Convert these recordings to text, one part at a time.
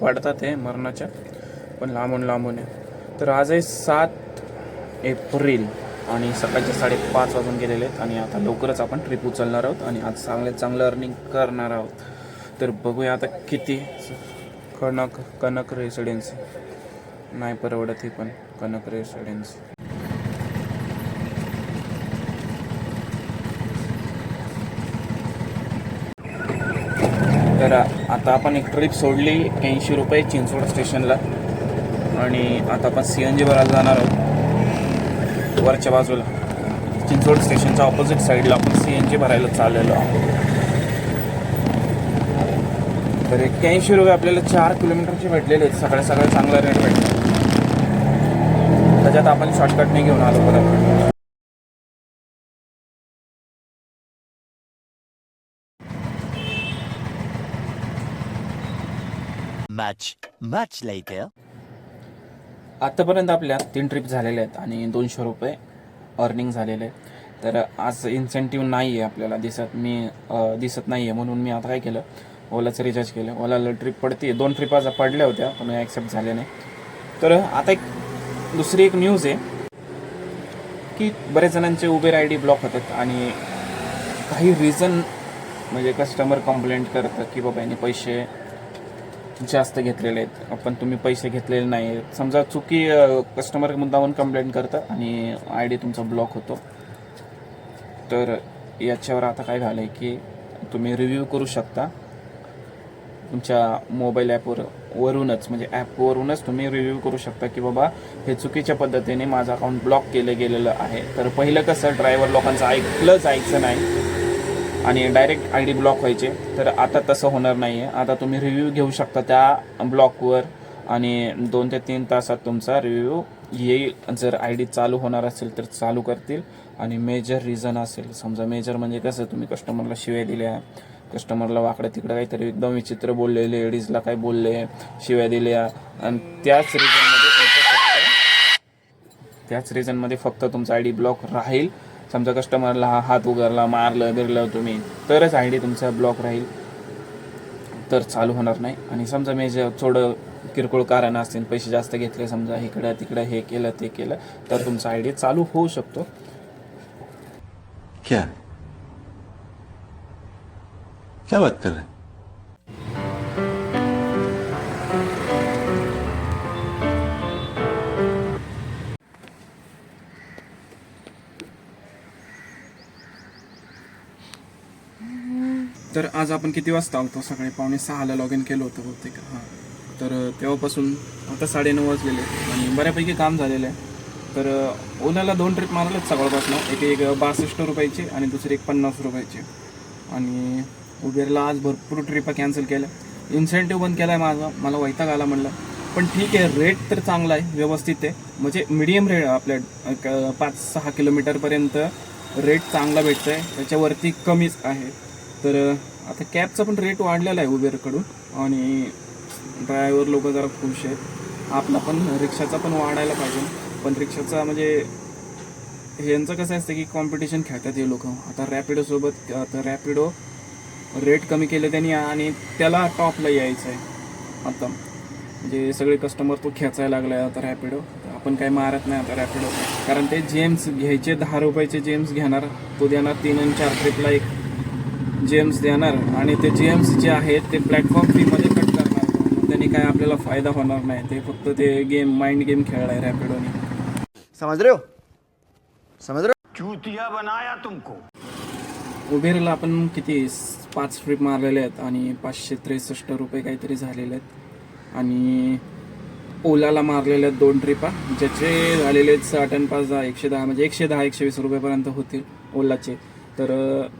वाढतात आहे मरणाच्या पण लांबून लांबून आहे. तर आज आहे सात एप्रिल आणि सकाळचे साडेपाच वाजून गेलेले आहेत आणि आता लवकरच आपण ट्रिप उचलणार आहोत आणि आज चांगले चांगलं अर्निंग करणार आहोत. तर बघूया आता किती कणक कनक रेसिडेन्सी नाही परवडत ही पण कनक रेसिडेन्सी तर आता आपण एक ट्रिप सोडली ऐंशी रुपये चिंचवड स्टेशनला. आणि आता आपण सी एन जी भरायला जाणार आहोत. वरच्या बाजूला. चिंचवड स्टेशनच्या ऑपोजिट साईडला आपण सी एन जी भरायला चाललेलो आहोत. तर एक्क्याऐंशी रुपये आपल्याला चार किलोमीटरचे भेटलेले आहेत. सगळ्या सगळ्या चांगला रेट भेटला त्याच्यात आपण शॉर्टकटने घेऊन आलो परत. Much, much later. आतापर्यंत आपल्या तीन ट्रिप झालेल्या आहेत आणि दोनशे रुपये अर्निंग झालेले आहेत. तर आज इन्सेंटिव्ह नाही आहे आपल्याला दिसत मी अ, दिसत नाही आहे म्हणून मी आता काय केलं ओलाचं रिचार्ज केलं. ओलाला ट्रिप पडते दोन ट्रिप आज पडल्या होत्या पण ॲक्सेप्ट झाल्या नाही. तर आता एक दुसरी एक न्यूज आहे की बरेच जणांचे उबेर आय डी ब्लॉक होतात आणि काही रिझन म्हणजे कस्टमर कंप्लेंट करतं की बाबा यांनी पैसे जास्त घेतलेले आहेत. पण तुम्ही पैसे घेतलेले नाही समजा चुकी कस्टमर मुद्दामून कंप्लेंट करतं आणि आय डी तुमचा ब्लॉक होतो. तर याच्यावर आता काय झालं आहे की तुम्ही रिव्ह्यू करू शकता. तुमच्या मोबाईल ॲपवर वरूनच म्हणजे ॲपवरूनच तुम्ही रिव्ह्यू करू शकता की बाबा हे चुकीच्या पद्धतीने माझं अकाउंट ब्लॉक केलं गेलेलं आहे. तर पहिलं कसं ड्रायव्हर लोकांचं ऐकलं जायचं नाही. आणि डायरेक्ट आय डी ब्लॉक व्हायचे. तर आता तसं होणार नाही आहे आता तुम्ही रिव्ह्यू घेऊ शकता त्या ब्लॉकवर आणि दोन ते तीन तासात तुमचा रिव्ह्यू येईल. जर आय डी चालू होणार असेल तर चालू करतील. आणि मेजर रिझन असेल. समजा मेजर म्हणजे कसं तुम्ही कस्टमरला शिव्या दिल्या. कस्टमरला वाकडं तिकडं काहीतरी एकदम विचित्र बोलले लेडीजला काय बोलले शिव्या दिल्या. आणि त्याच रिझनमध्ये त्याच रिझनमध्ये फक्त तुमचा आय डी ब्लॉक राहील. समजा कस्टमरला हा हात उगारला मारलं बिरलं तुम्ही तरच आय डी तुमचा ब्लॉक राहील. तर चालू होणार नाही. आणि समजा मी जे थोडं किरकोळ कारण असतील पैसे जास्त घेतले समजा इकडं तिकडं हे केलं ते केलं तर तुमचा आय डी चालू होऊ शकतो. क्या? क्या बात कर रहे हैं? तर आज आपण किती वाजता आलतो? सकाळी पावणे सहाला लॉग इन केलं होतं बहुतेक. हां. तर तेव्हापासून आता साडेनऊ वाजलेले आणि बऱ्यापैकी काम झालेलं आहे. तर ओलाला दोन ट्रिप मारलेत सकाळपासून. एक एक बासष्ट रुपयाची आणि दुसरी एक पन्नास रुपयाची. आणि उबेरला आज भरपूर ट्रिपा कॅन्सल केल्या. इन्सेंटिव्ह बंद केला आहे माझा. मला वैताग आला म्हणलं. पण ठीक आहे रेट तर चांगला आहे व्यवस्थित आहे. म्हणजे मिडियम रेट आपल्या पाच सहा किलोमीटरपर्यंत रेट चांगला भेटतो आहे त्याच्यावरती कमीच आहे. तर आता कॅबचा पण रेट वाढलेला आहे उबेरकडून आणि ड्रायव्हर लोक जरा खुश आहेत. आपला पण रिक्षाचा पण वाढायला पाहिजे. पण रिक्षाचा म्हणजे यांचं कसं असतं की कॉम्पिटिशन खेळतात हे लोक. आता रॅपिडोसोबत आता रॅपिडो रेट कमी केले त्यांनी आणि त्याला टॉपला यायचं आहे आता म्हणजे सगळे कस्टमर तो खेचायला लागलाय आता रॅपिडो आपण काही मारत नाही आता रॅपिडो कारण ते जेम्स घ्यायचे दहा रुपयाचे जेम्स घेणार तो देणार तीन आणि चार ट्रिपला एक. जेम्स देणार आणि ते जेम्स जे आहेत ते प्लॅटफॉर्म फीमध्ये कट करणार. त्यांनी काय आपल्याला फायदा होणार नाही. ते फक्त ते गेम माइंड गेम खेळलाय रॅपिडोने. समझ रहे हो? समझ रहे हो? चूतिया बनाया तुमको। उबेरला आपण किती? पाच ट्रिप मारलेले आहेत आणि पाचशे त्रेसष्ट रुपये काहीतरी झालेले आहेत. आणि ओलाला मारलेले आहेत दोन ट्रिपा ज्याचे झालेले आहेत साठ आणि पाच दहा एकशे दहा म्हणजे एकशे दहा एकशे वीस रुपयेपर्यंत होतील ओलाचे. तर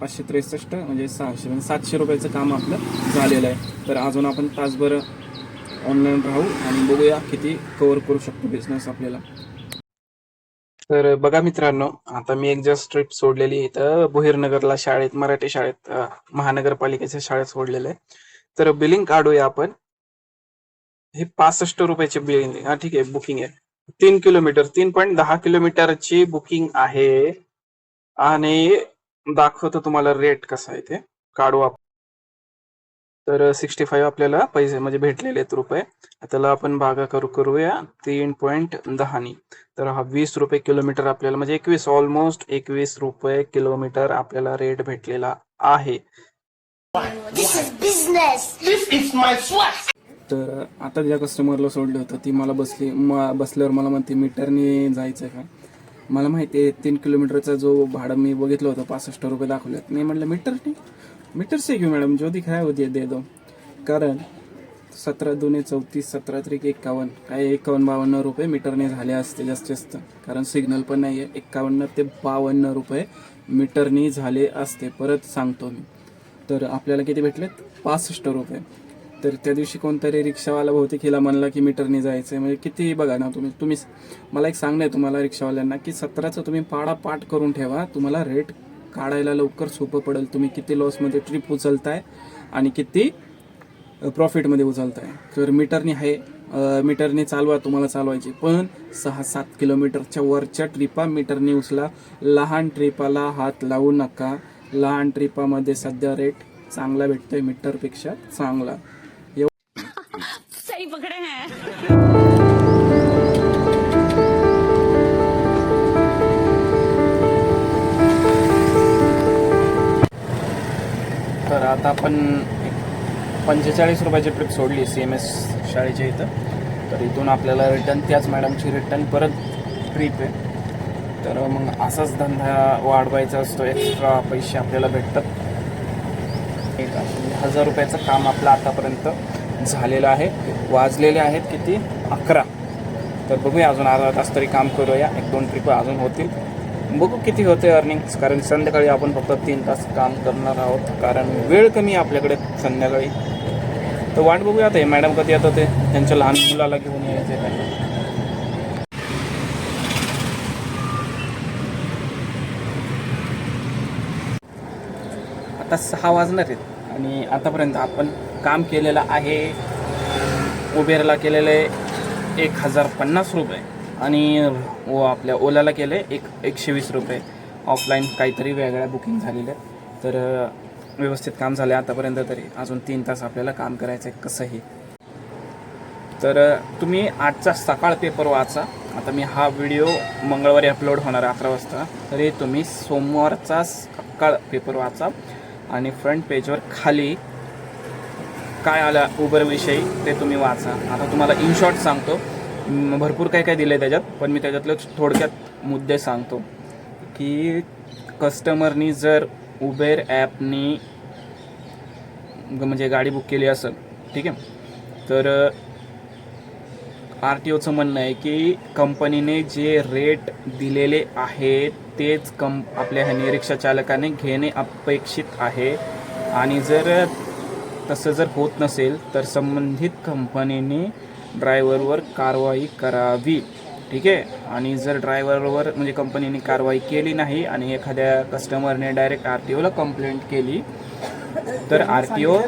पाचशे त्रेसष्ट म्हणजे सहाशे म्हणजे सातशे रुपयाचं काम आपलं झालेलं आहे. तर अजून आपण तासभर ऑनलाईन राहू आणि बघूया किती कव्हर करू शकतो बिझनेस आपल्याला. तर बघा मित्रांनो आता मी एक जस्ट ट्रिप सोडलेली इथं. बोहीरनगरला शाळेत मराठी शाळेत महानगरपालिकेच्या शाळेत सोडलेलं आहे. तर बिलिंग काढूया आपण. हे पासष्ट रुपयाचे बिलिंग हा ठीक आहे बुकिंग आहे. तीन किलोमीटर तीन पॉईंट दहा किलोमीटरची बुकिंग आहे. आणि दाखवतो तुम्हाला रेट कसा आहे ते. काढू आपण तर सिक्स्टी फाईव्ह आपल्याला पैसे म्हणजे भेटलेले आहेत रुपये. त्याला आपण भागा करू करूया तीन पॉईंट दहानी. तर हा वीस रुपये किलोमीटर आपल्याला म्हणजे एकवीस ऑलमोस्ट एकवीस रुपये किलोमीटर आपल्याला रेट भेटलेला आहे. तर आता ज्या कस्टमरला सोडलं होतं ती मला बसली बसल्यावर मला म्हणते मीटरने जायचं का? मला माहिती आहे तीन किलोमीटरचा जो भाडं मी बघितलं होतं पासष्ट रुपये दाखवलेत. मी म्हटलं मीटरने मीटर से घेऊ मॅडम जो काय होती दे दे दो. कारण सतरा दोन चौतीस सतरा त्रिक एक्कावन्न काय एकावन्न बावन्न रुपये मीटरने झाले असते जास्तीत जास्त. कारण सिग्नल पण नाही आहे एक्कावन्न ते बावन्न रुपये मीटरने झाले असते परत सांगतो मी. तर आपल्याला किती भेटलेत? पासष्ट रुपये. तर त्या दिवशी कोणतरी रिक्षावाला बहुतेक हिला म्हणला की मीटरने जायचं आहे म्हणजे किती बघा ना तुम्ही तुम्ही मला एक सांगणं आहे तुम्हाला रिक्षावाल्यांना की सतराचं तुम्ही पाडा पाठ करून ठेवा. तुम्हाला रेट काढायला लवकर सोपं पडेल. तुम्ही किती लॉसमध्ये ट्रिप उचलताय आणि किती प्रॉफिटमध्ये उचलताय. तर मीटरने आहे मीटरने चालवा तुम्हाला चालवायची. पण सहा सात किलोमीटरच्या वरच्या ट्रिपा मीटरने उचला. लहान ट्रिपाला हात लावू नका. लहान ट्रिपामध्ये सध्या रेट चांगला भेटतोय मीटरपेक्षा चांगला. आपण पंचेचाळीस रुपयाची ट्रिप सोडली सी एम एस शाळेच्या इथं. तर इथून आपल्याला रिटर्न त्याच मॅडमची रिटर्न परत ट्रिप आहे. तर मग असाच धंदा वाढवायचा असतो एक्स्ट्रा पैसे आपल्याला भेटतात. एक हजार रुपयाचं काम आपलं आतापर्यंत झालेलं आहे. वाजलेले आहेत किती? अकरा. तर बघूया अजून अर्धा तास तरी काम करूया. एक दोन ट्रिप अजून होतील. बघू किती होते अर्निंग्स कारण संध्याकाळी आपण फक्त तीन तास काम करणार आहोत कारण वेळ कमी आहे आपल्याकडे संध्याकाळी. तर वाट बघूया आता मॅडम कधी येतं ते त्यांच्या लहान मुलाला घेऊन यायचे काय आता सहा वाजणार आहेत आणि आतापर्यंत आपण काम केलेलं आहे उबेरला केलेलं आहे एक हजार पन्नास रुपये. आणि व आपल्या ओलाला केलं आहे एक एकशे वीस रुपये. ऑफलाईन काहीतरी वेगळ्या बुकिंग झालेल्या आहे तर व्यवस्थित काम झालं आहे आतापर्यंत तरी. अजून तीन तास आपल्याला काम करायचं आहे कसंही. तर तुम्ही आजचा सकाळ पेपर वाचा. आता मी हा व्हिडिओ मंगळवारी अपलोड होणार आहे अकरा वाजता. तरी तुम्ही सोमवारचा सकाळ पेपर वाचा. आणि फ्रंट पेजवर खाली काय आलं उबरविषयी ते तुम्ही वाचा. आता तुम्हाला इन शॉर्ट सांगतो. भरपूर काही काय दिलं आहे त्याच्यात पण मी त्याच्यातलं थोडक्यात मुद्दे सांगतो. की कस्टमरनी जर उबेर ॲपनी म्हणजे गाडी बुक केली असेल ठीक आहे? तर आर टी ओचं म्हणणं आहे की कंपनीने जे रेट दिलेले आहे तेच कं आपल्या ह्याने रिक्षा चालकाने घेणे अपेक्षित आहे. आणि जर तसं जर होत नसेल तर संबंधित कंपनीने ड्रायव्हरवर कारवाई करावी. ठीक आहे? आणि जर ड्रायव्हरवर म्हणजे कंपनीने कारवाई केली नाही आणि एखाद्या कस्टमरने डायरेक्ट आर टी ओला कंप्लेंट केली तर आर टी ओ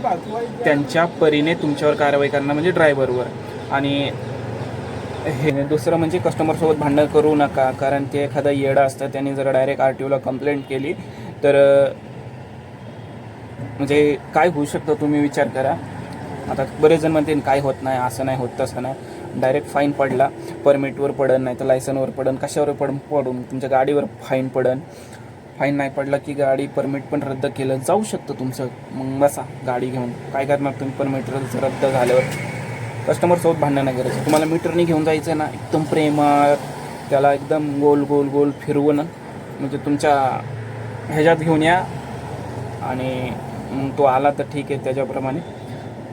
त्यांच्या परीने तुमच्यावर कारवाई करणार म्हणजे ड्रायव्हरवर. आणि हे दुसरं म्हणजे कस्टमरसोबत भांडण करू नका कारण ते एखादा येडा असतं त्यांनी जर डायरेक्ट आर टी ओला कंप्लेंट केली तर म्हणजे काय होऊ शकतं तुम्ही विचार करा. आता बरेच जण म्हणतील काय होत नाही असं नाही होत तसं नाही. डायरेक्ट फाईन पडला. परमिटवर पडन नाही तर लायसनवर पडन. कशावर पडून पडून तुमच्या गाडीवर फाईन पडन. फाईन नाही पडला की गाडी परमिट पण रद्द केलं. जाऊ शकतं तुमचं. मग बसा गाडी घेऊन. काय करणार तुम्ही? परमिट रद्द झाल्यावर. कस्टमरसोबत भांडणं नाही करायचं. तुम्हाला मीटरने घेऊन जायचं आहे ना एकदम प्रेमात. त्याला एकदम गोल गोल गोल फिरवून म्हणजे तुमच्या ह्याच्यात घेऊन या. आणि मग तो आला तर ठीक आहे त्याच्याप्रमाणे.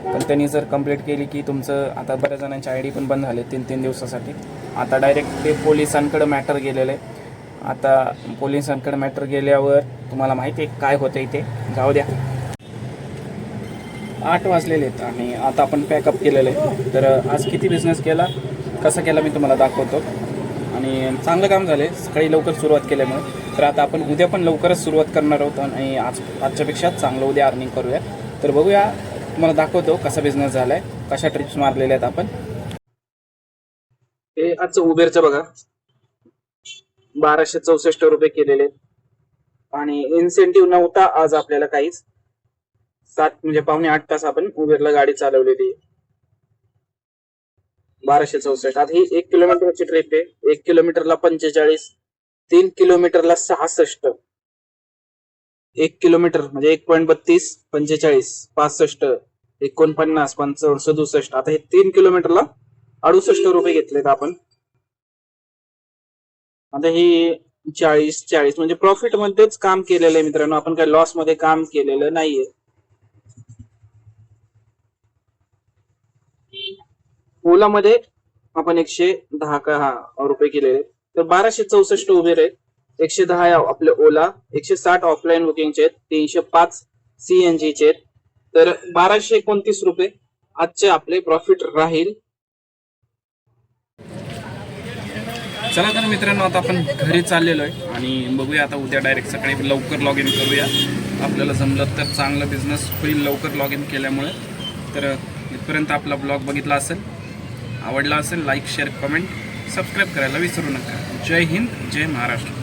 पण त्यांनी जर कंप्लीट केली की तुमचं आता बऱ्याच जणांची आय डी पण बंद झाले तीन तीन दिवसासाठी. आता डायरेक्ट ते पोलिसांकडे मॅटर गेलेलं. आहे आता पोलिसांकडे मॅटर गेल्यावर तुम्हाला माहिती आहे काय होतं इथे? जाऊ द्या. आठ वाजलेले आहेत आणि आता आपण पॅकअप केलेलं आहे तर आज किती बिझनेस केला? कसा केला मी तुम्हाला दाखवतो. आणि चांगलं काम झालं आहे सकाळी लवकर सुरुवात केल्यामुळे. तर आता आपण उद्या पण लवकरच सुरुवात करणार आहोत आणि आज आजच्यापेक्षा चांगलं उद्या अर्निंग करूया. तर बघूया तुम्हाला दाखवतो कसा बिझनेस झालाय कशा ट्रिप्स मारलेल्या आहेत आपण. हे आजचं उबेरचं बघा. बाराशे चौसष्ट रुपये केलेले आहेत. आणि इन्सेंटिव्ह नव्हता आज आपल्याला काहीच. सात म्हणजे पावणे आठ तास आपण उबेरला गाडी चालवलेली बाराशे चौसष्ट. आता ही एक किलोमीटरची ट्रिप आहे. एक किलोमीटरला पंचेचाळीस तीन किलोमीटरला सहासष्ट. एक किलोमीटर म्हणजे एक पॉईंट बत्तीस पंचेचाळीस पासष्ट एकोणपन्नास पंचावन्न सदुसष्ट आता हे तीन किलोमीटरला अडुसष्ट रुपये घेतलेत आपण. आता ही चाळीस चाळीस म्हणजे प्रॉफिट मध्येच काम केलेलं आहे मित्रांनो. आपण काय लॉसमध्ये काम केलेलं नाहीये. ओला मध्ये आपण एकशे दहा का हा रुपये केलेले तर बाराशे चौसष्ट उभे आहेत एकशे दहा आपले ओला एकशे साठ ऑफलाईन बुकिंगचे आहेत तीनशे पाच सीएनजीचे आहेत. तर बाराशे एकोणतीस रुपये आजचे आपले प्रॉफिट राहील. चला तर मित्रांनो आता आपण घरी चाललेलो आहे आणि बघूया आता उद्या डायरेक्ट सकाळी लवकर लॉग इन करूया. आपल्याला जमलं तर चांगलं बिझनेस होईल लवकर लॉग इन केल्यामुळे. तर इथपर्यंत आपला ब्लॉग बघितला असेल आवडला असेल लाईक शेअर कमेंट सबस्क्राईब करायला विसरू नका. जय हिंद जय महाराष्ट्र.